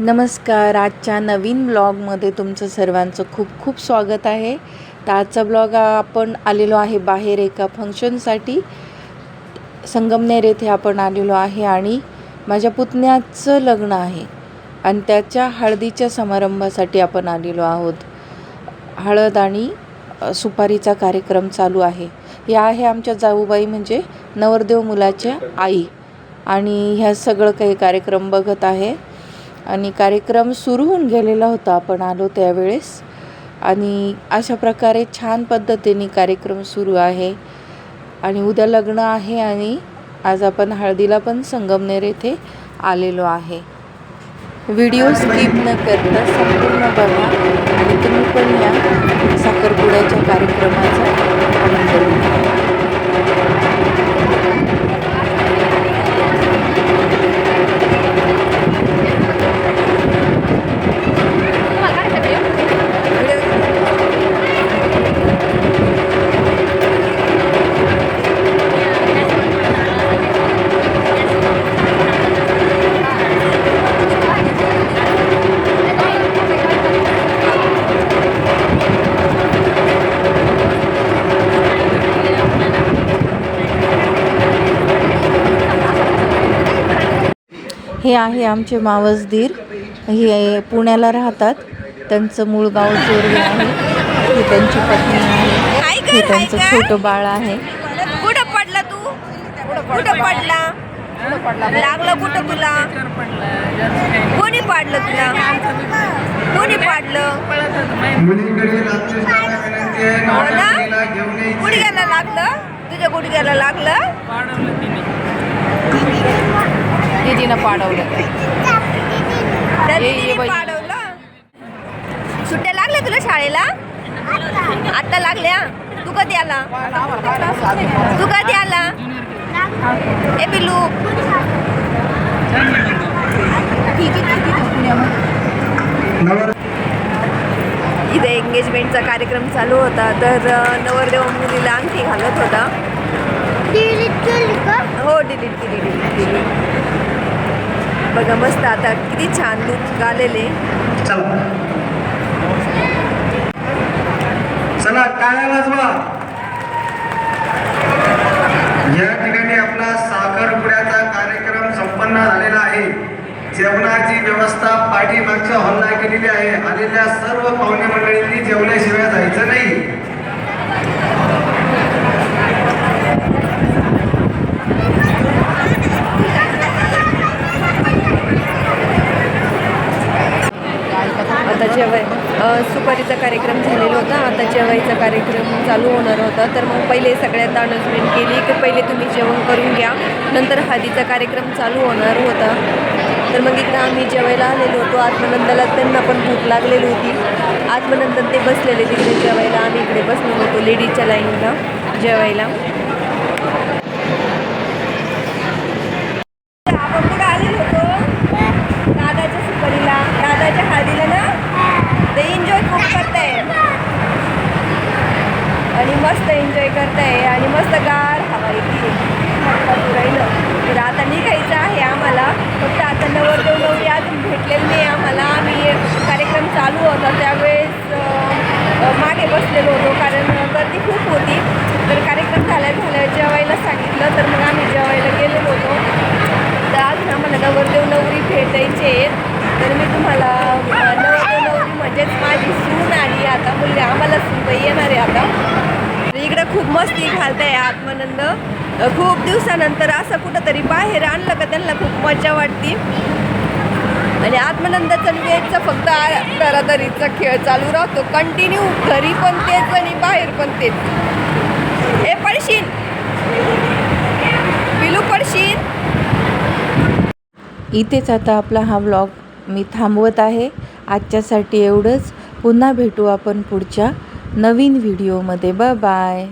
नमस्कार. आजच्या नवीन ब्लॉगमध्ये तुमचं सर्वांचं खूप खूप स्वागत आहे. तर आजचा ब्लॉग आपण आलेलो आहे बाहेर एका फंक्शनसाठी. संगमनेर येथे आपण आलेलो आहे आणि माझ्या पुतण्याचं लग्न आहे. आणि त्याच्या हळदीच्या समारंभासाठी आपण आलेलो आहोत. हळद आणि सुपारीचा कार्यक्रम चालू आहे. या आहे आमच्या जाऊबाई म्हणजे नवरदेव मुलाच्या आई. आणि ह्या सगळं काही कार्यक्रम बघत आहे. आणि कार्यक्रम सुरू होऊन गेलेला होता. आपण आलो त्यावेळेस. आणि अशा प्रकारे छान पद्धतीने कार्यक्रम सुरू आहे. आणि उद्या लग्न आहे आणि आज आपण हळदीला पण संगमनेर येथे आलेलो आहे. व्हिडिओ स्किप न करता संपूर्ण बघा. आणि तुम्ही पण या साखरपुड्याच्या कार्यक्रमाचा. हे आहे आमचे मावस दीर. हे पुण्याला राहतात. त्यांचं मूळ गाव चोरवे आहे. ही त्यांची पत्नी आहे. हे त्यांचं छोटं बाळ आहे. कुठं पडला तू? कुठं पडला? लागलं कुठं तुला? कोणी पाडलं तुला? कोणी पाडलं? हो गुडघ्याला लागलं? तुझ्या गुडघ्याला लागलं? दिदीनं पाडवलं. त्या ये, ये दिदीने बाई. पाडवलं. सुट्ट्या लागल्या तुला शाळेला? आता लागल्या? तू कधी आला? तू कधी आला? ए पिलू नवर इथे एंगेजमेंटचा कार्यक्रम चालू होता तर अ, नवरदेव मुलीला अंगठी घालत होता. हो डिलीट केली डिलीट केली. बघा मस्त आता किती छान लुक आलेले. चला. चला काय वाजवा या ठिकाणी आपला साखरपुड्याचा कार्यक्रम संपन्न झालेला आहे. जेवणाची व्यवस्था पाठीमागच्या हॉलला केलेली आहे. आलेल्या सर्व पाहुणे मंडळींनी जेवल्याशिवाय जायचं नाही. आता जेवाय सुपारीचा कार्यक्रम झालेला होता. आता जेवायचा कार्यक्रम चालू होणार होता. तर मग पहिले सगळ्यात अनाउन्समेंट केली की पहिले तुम्ही जेवण करून घ्या. नंतर हळदीचा कार्यक्रम चालू होणार होता. तर मग इकडं आम्ही जेवायला आलेलो होतो. आत्मानंदाला त्यांना पण भूक लागलेली होती. आत्मानंदन ते बसलेले तिकडे जेवायला. आम्ही इकडे बसलो होतो लेडीजच्या लाईनला जेवायला आपण कुठं आलेलो होतो दादाच्या सुपारीला दादाच्या हळदीला ना ते एन्जॉय खूप करताय आणि मस्त एन्जॉय करताय आणि मस्त गार हवा येते राहिलं तर आता निघायचं आहे आम्हाला. फक्त आता नवरदेव नवरी अजून भेटलेलं नाही आम्हाला. आम्ही कार्यक्रम चालू होता त्यावेळेस मागे बसलेलो होतो कारण गर्दी खूप होती. तर कार्यक्रम झाल्या झाल्या जेवायला सांगितलं तर मग आम्ही जेवायला गेलेलो होतो. तर अजून आम्हाला नवरदेव नवरी भेटायचे आहेत. तर मी तुम्हाला नवरदेव नवरी म्हणजेच माझी सून आली आता. मुलगी आम्हाला सून येणार आहे आता. तर इकडं खूप मस्ती घालताय आत्मानंद. खूप दिवसानंतर असं कुठंतरी बाहेर आणलं का त्यांना खूप मजा वाटते. आणि आत्मानंदाचा आणि फक्त तरातरीचा खेळ चालू राहतो. कंटिन्यू घरी पण तेच आणि बाहेर पण तेच. हे पडशील. पिलू पडशील. इथेच आता आपला हा व्लॉग मी थांबवत आहे. आजच्यासाठी एवढंच. पुन्हा भेटू आपण पुढच्या नवीन व्हिडिओमध्ये बाय बाय.